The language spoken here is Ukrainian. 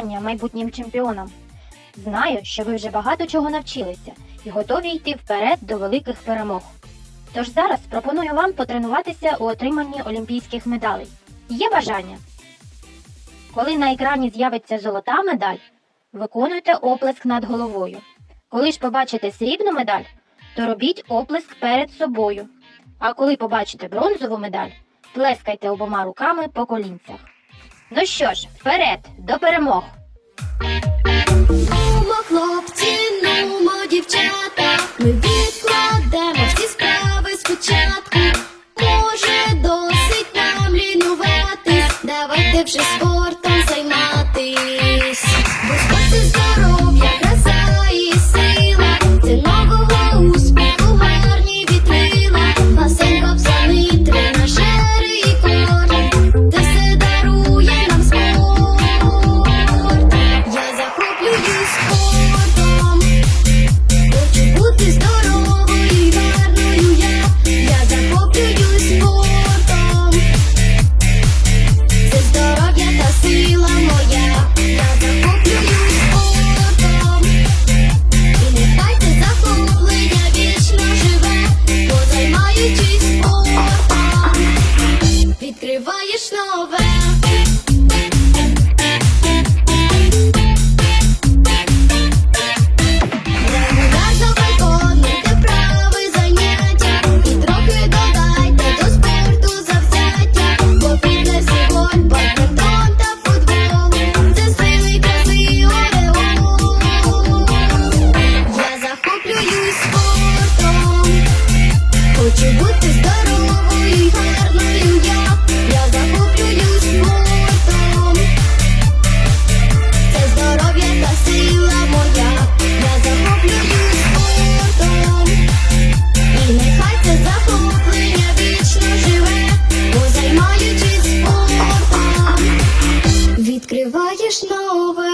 майбутнім чемпіоном. Знаю, що ви вже багато чого навчилися і готові йти вперед до великих перемог. Тож зараз пропоную вам потренуватися у отриманні олімпійських медалей. Є бажання? Коли на екрані з'явиться золота медаль, виконуйте оплеск над головою. Коли ж побачите срібну медаль, то робіть оплеск перед собою. А коли побачите бронзову медаль, плескайте обома руками по колінцях. Ну що ж, вперед, до перемог! Нумо, хлопці, нумо, дівчата, ми відкладемо всі справи спочатку. Може, досить нам лінуватись, давайте вже спортом нове.